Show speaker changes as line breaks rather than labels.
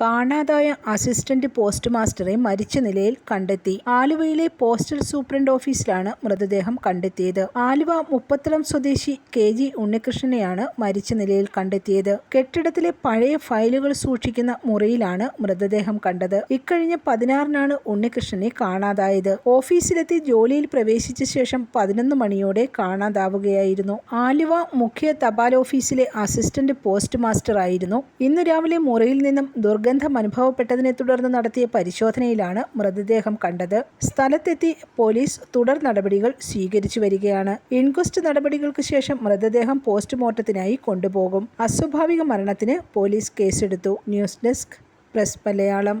കാണാതായ assistant post മാസ്റ്ററെ മരിച്ച നിലയിൽ കണ്ടെത്തി. ആലുവയിലെ പോസ്റ്റൽ സൂപ്രണ്ട് ഓഫീസിലാണ് മൃതദേഹം കണ്ടെത്തിയത്. ആലുവ മുപ്പത്തളം സ്വദേശി കെ ജി ഉണ്ണികൃഷ്ണനെയാണ് മരിച്ച നിലയിൽ കണ്ടെത്തിയത്. കെട്ടിടത്തിലെ പഴയ ഫയലുകൾ സൂക്ഷിക്കുന്ന മുറിയിലാണ് മൃതദേഹം കണ്ടത്. ഇക്കഴിഞ്ഞ പതിനാറിനാണ് ഉണ്ണികൃഷ്ണനെ കാണാതായത്. ഓഫീസിലെത്തി ജോലിയിൽ പ്രവേശിച്ച ശേഷം പതിനൊന്ന് മണിയോടെ കാണാതാവുകയായിരുന്നു. ആലുവ മുഖ്യ തപാൽ ഓഫീസിലെ അസിസ്റ്റന്റ് പോസ്റ്റ് മാസ്റ്റർ ആയിരുന്നു ഇന്ന് രാവിലെ മുറിയിൽ നിന്നും ദുർഗന്ധം അനുഭവപ്പെട്ടതിനെ തുടർന്ന് നടത്തിയ പരിശോധനയിലാണ് മൃതദേഹം കണ്ടത്. സ്ഥലത്തെത്തി പോലീസ് തുടർ നടപടികൾ സ്വീകരിച്ചു വരികയാണ്. ഇൻക്വസ്റ്റ് നടപടികൾക്ക് ശേഷം മൃതദേഹം പോസ്റ്റ്മോർട്ടത്തിനായി കൊണ്ടുപോകും. അസ്വാഭാവിക മരണത്തിന് പോലീസ് കേസെടുത്തു. News desk press Malayalam.